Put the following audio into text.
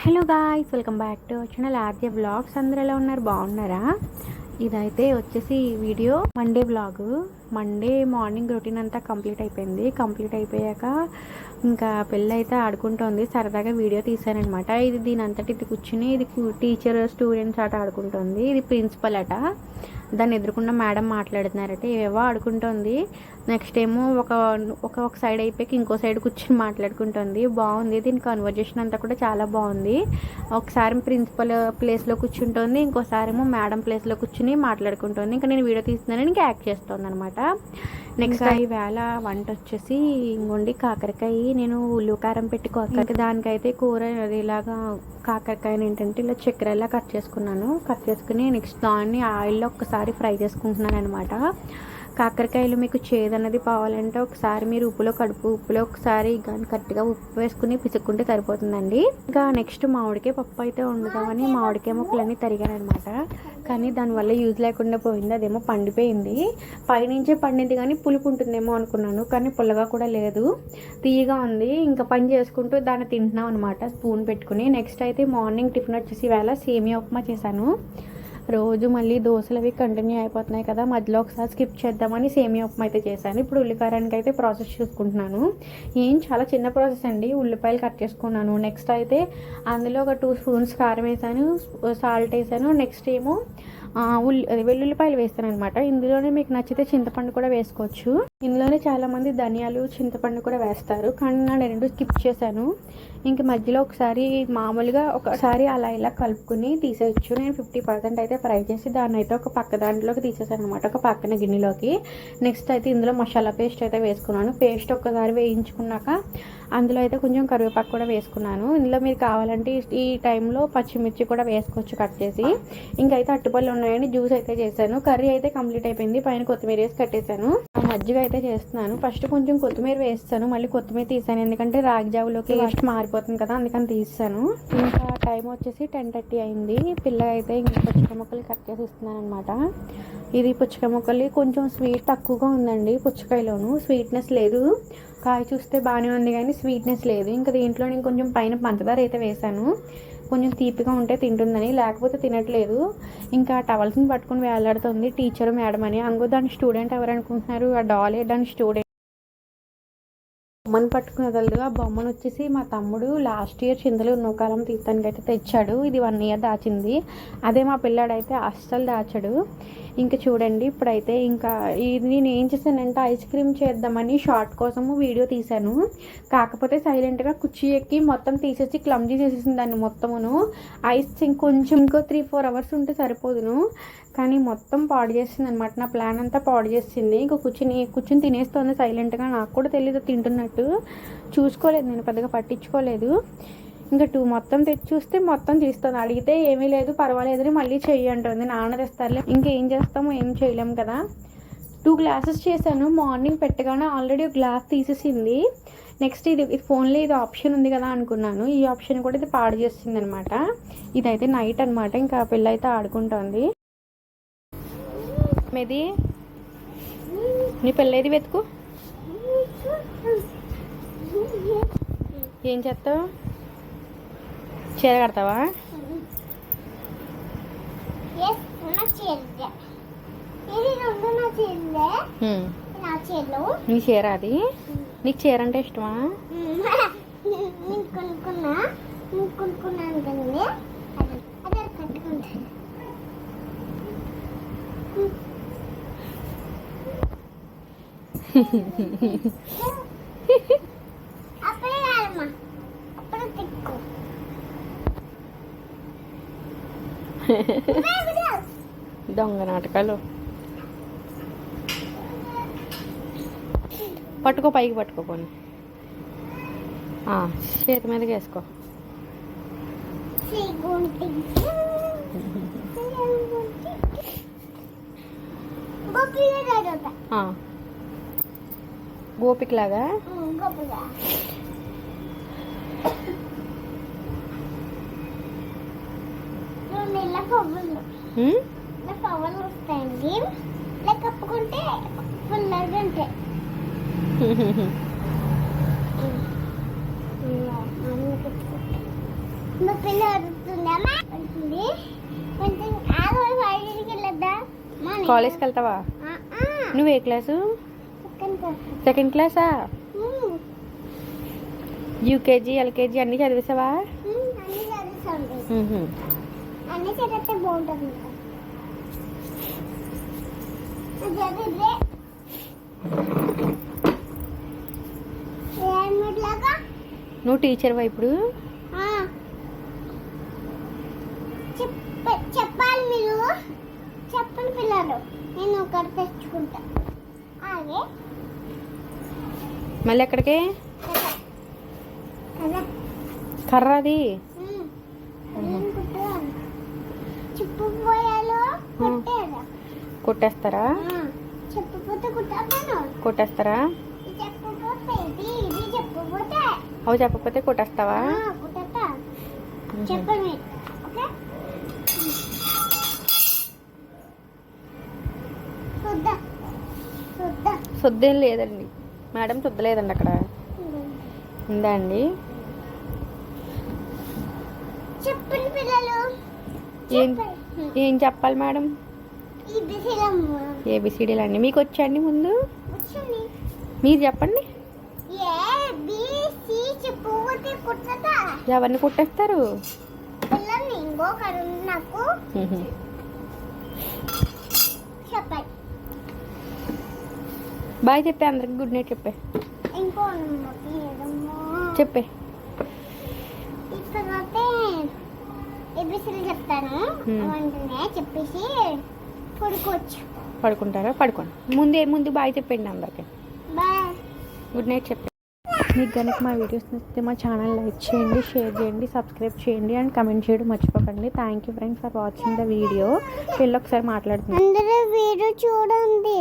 Hello guys welcome back to channel. RJ blogs అందరూ ఎలా ఉన్నారు? బాగున్నారా? ఇదైతే వచ్చేసి video Monday blog Monday morning routine అంతా కంప్లీట్ అయిపోయింది. కంప్లీట్ అయిపోయాక ఇంకా పెళ్ళి అయితే ఆడుకుంటోంది. సరదాగా వీడియో తీశానమాట ఇది దీని అంతటి ఇది కూర్చుని ఇది టీచర్ స్టూడెంట్స్ ఆట ఆడుకుంటుంది. ఇది ప్రిన్సిపల్ అట దాన్ని ఎదుర్కొన్న మేడం మాట్లాడుతున్నారట ఏవేవో ఆడుకుంటుంది. నెక్స్ట్ ఏమో ఒక ఒక ఒక సైడ్ అయిపోయి ఇంకో సైడ్ కూర్చొని మాట్లాడుకుంటుంది. బాగుంది దీని కన్వర్జేషన్ అంతా కూడా చాలా బాగుంది. ఒకసారి ప్రిన్సిపల్ ప్లేస్లో కూర్చుంటుంది ఇంకోసారి ఏమో మేడం ప్లేస్లో కూర్చుని మాట్లాడుకుంటుంది. ఇంకా నేను వీడియో తీస్తున్నాను ఇంకా యాక్ట్ చేస్తుంది అనమాట నెక్స్ట్ ఈవేళ వంట వచ్చేసి ఇంకోండి కాకరకాయ నేను ఉల్లు కారం పెట్టి కాకరకాయ దానికైతే కూర అది ఇలాగా కాకరకాయని ఏంటంటే ఇలా చక్కెరలా కట్ చేసుకున్నాను. కట్ చేసుకుని నెక్స్ట్ దాన్ని ఆయిల్లో ఒక్కసారి ఫ్రై చేసుకుంటున్నాను అనమాట కాకరకాయలు మీకు చేదన్నది పోవాలంటే. ఒకసారి మీరు ఉప్పులో కడుపు ఉప్పులో ఒకసారి కరెక్ట్గా ఉప్పు వేసుకుని పిసుక్కుంటే సరిపోతుందండి. ఇంకా నెక్స్ట్ మామిడికాయ పప్పు అయితే వండుదామని మామిడికాయ ముక్కలన్నీ తరిగాను అనమాట కానీ దానివల్ల యూజ్ లేకుండా పోయింది. అదేమో పండిపోయింది. పైనుంచే పండింది కానీ పులుపు ఉంటుందేమో అనుకున్నాను. కానీ పుల్లగా కూడా లేదు. తీయగా ఉంది. ఇంకా పని చేసుకుంటూ దాన్ని తింటున్నాం అనమాట స్పూన్ పెట్టుకుని. నెక్స్ట్ అయితే మార్నింగ్ టిఫిన్ వచ్చేసి వేళ సేమియా ఉప్మా చేశాను. రోజు మళ్ళీ దోశలు అవి కంటిన్యూ అయిపోతున్నాయి కదా మధ్యలో ఒకసారి స్కిప్ చేద్దామని సేమియా ఉప్మా అయితే చేశాను. ఇప్పుడు ఉల్లికారానికి అయితే ప్రాసెస్ చూసుకుంటున్నాను. ఏం చాలా చిన్న ప్రాసెస్ అండి ఉల్లిపాయలు కట్ చేసుకున్నాను. నెక్స్ట్ అయితే అందులో ఒక టూ స్పూన్స్ కారం వేసాను సాల్ట్ వేసాను. నెక్స్ట్ ఏమో ఉల్లి వెల్లుల్లిపాయలు వేస్తాను అనమాట ఇందులోనే మీకు నచ్చితే చింతపండు కూడా వేసుకోవచ్చు. ఇందులోనే చాలామంది ధనియాలు చింతపండు కూడా వేస్తారు. కానీ నేను రెండు స్కిప్ చేశాను. ఇంక మధ్యలో ఒకసారి మామూలుగా ఒకసారి అలా ఇలా కలుపుకుని తీసేయచ్చు. నేను ఫిఫ్టీ పర్సెంట్ అయితే ఫ్రై చేసి దాన్ని అయితే ఒక పక్క దాంట్లోకి తీసేసాను అనమాట ఒక పక్కన గిన్నెలోకి. నెక్స్ట్ అయితే ఇందులో మసాలా పేస్ట్ అయితే వేసుకున్నాను. పేస్ట్ ఒక్కసారి వేయించుకున్నాక అందులో అయితే కొంచెం కరివేపాకు కూడా వేసుకున్నాను. ఇందులో మీరు కావాలంటే ఈ టైంలో పచ్చిమిర్చి కూడా వేసుకోవచ్చు కట్ చేసి. ఇంకైతే అట్టుపళ్ళు ఉన్నాయని జ్యూస్ అయితే చేశాను. కర్రీ అయితే కంప్లీట్ అయిపోయింది. పైన కొత్తిమీర వేసి కట్టేశాను. మజ్జిగ అయితే చేస్తున్నాను. ఫస్ట్ కొంచెం కొత్తిమీర వేస్తాను. మళ్ళీ కొత్తిమీర తీసాను. ఎందుకంటే రాగి జావులోకి ఫస్ట్ మారిపోతుంది కదా అందుకని తీసాను. ఇంకా టైం వచ్చేసి టెన్ థర్టీ అయింది. పిల్ల అయితే ఇంకా పుచ్చక ముక్కలు కట్ చేసి ఇస్తున్నాను అనమాట ఇది పుచ్చక ముక్కలు కొంచెం స్వీట్ తక్కువగా ఉందండి పుచ్చకాయలోను. స్వీట్నెస్ లేదు. కాయ చూస్తే బాగానే ఉంది కానీ స్వీట్నెస్ లేదు. ఇంకా దీంట్లో నేను కొంచెం పైన పంచదార అయితే వేశాను కొంచెం తీపిగా ఉంటే తింటుందని లేకపోతే తినట్లేదు. ఇంకా టవల్స్ని పట్టుకుని వేలాడుతుంది టీచర్ మేడం అని. అందుకో దాని స్టూడెంట్ ఎవరు అనుకుంటున్నారు? ఆ డాలే దాని స్టూడెంట్. బొమ్మను పట్టుకుని వదలదు ఆ బొమ్మను వచ్చేసి మా తమ్ముడు లాస్ట్ ఇయర్ చింతలు నూకాలం తీర్థానికి అయితే తెచ్చాడు. ఇది వన్ ఇయర్ దాచింది. అదే మా పిల్లాడైతే అస్సలు దాచాడు. ఇంకా చూడండి ఇప్పుడైతే ఇంకా ఇది నేను ఏం చేశానంటే ఐస్ క్రీమ్ చేద్దామని షార్ట్ కోసము వీడియో తీశాను. కాకపోతే సైలెంట్గా కుర్చీ ఎక్కి మొత్తం తీసేసి క్లమ్జీ చేసేసింది దాన్ని మొత్తమును. ఐస్ కొంచెం ఇంకో త్రీ ఫోర్ అవర్స్ ఉంటే సరిపోదును. కానీ మొత్తం పాడు చేసింది అనమాట నా ప్లాన్ అంతా పాడు చేసింది. ఇంకా కూర్చుని కూర్చుని తినేస్తుంది సైలెంట్గా నాకు కూడా తెలియదు తింటున్నట్టు. చూసుకోలేదు నేను పెద్దగా పట్టించుకోలేదు. ఇంకా టూ మొత్తం తెచ్చి చూస్తే మొత్తం తీస్తాను. అడిగితే ఏమీ లేదు పర్వాలేదని మళ్ళీ చెయ్యి అంటుంది. నాన్న తెస్తారులే. ఇంకేం చేస్తాము? ఏం చేయలేము కదా. టూ గ్లాసెస్ చేశాను. మార్నింగ్ పెట్టగానే ఆల్రెడీ ఒక గ్లాస్ తీసేసింది. నెక్స్ట్ ఇది ఇది ఫోన్లో ఇది ఆప్షన్ ఉంది కదా అనుకున్నాను. ఈ ఆప్షన్ కూడా ఇది పాడు చేసింది అనమాట ఇదైతే నైట్ అనమాట ఇంకా పిల్ల అయితే ఆడుకుంటుంది. మేది నీ పెళ్ళేది వెతుకు? ఏం చేస్తావు? చీర కడతావా? నా చీర అది? నీకు చీర అంటే ఇష్టమా? కట్టుకుంటాను దొంగ నాటకాలు. పట్టుకో పైకి పట్టుకో పోనీ. చేతి మీదకి వేసుకో. గోపికలాగా? పవ్వులు వస్తాయండి. ఇలా కప్పుకుంటే ఫుల్గా ఉంటాయి మా పిల్ల అడుగుతుందమ్మా అంటుంది కొంచెం ఆరు బయటికి వెళ్ళొద్దా? కాలేజ్కి వెళ్తావా? నువ్వు ఏ క్లాసు? సెకండ్ క్లాసా. యూకేజీ ఎల్కేజీ అన్నీ చదివేసావా? అన్ని చదివితే బాగుంటుంది నువ్వు టీచర్వా ఇప్పుడు? చెప్ప చెప్పాలి మీరు. చెప్పండి పిల్లలు. నేను ఒకటి తెచ్చుకుంటా. అలాగే మళ్ళీ ఎక్కడికి? కదా కర్ర అది చెప్పపోయాలో కొట్టేదా కొట్టేస్తారా? కొట్టేస్తారా? అవి చెప్పకపోతే కొట్టేస్తావా. చెప్పండి శుద్ధేం లేదండి. మేడం శుద్ధలేదండి అక్కడ. ఉందా అండి? చెప్పండి పిల్లలు. ఏం. ఏం చెప్పాలి మేడం? ఏబిసిడీలు అండి మీకు వచ్చండి ముందు? మీరు చెప్పండి. ఎవరిని కొట్టేస్తారు? బాయ్ చెప్పే అందరికి గుడ్ నైట్ చెప్పే. చెప్పే. చెప్తాను. వెంటనే చెప్పేసి పడుకోవచ్చు. పడుకుంటారా? పడుకోండి. ముందే ముందు బాయ్ చెప్పండి అందరికి. బాయ్. గుడ్ నైట్ చెప్పండి. మీకు కనుక మా వీడియోస్ నచ్చితే మా ఛానల్ లైక్ చేయండి షేర్ చేయండి సబ్స్క్రైబ్ చేయండి అండ్ కమెంట్ చేయడం మర్చిపోకండి. Thank you friends for watching the video వీళ్ళు ఒకసారి మాట్లాడుతున్నాను అందరూ వీడియో చూడండి.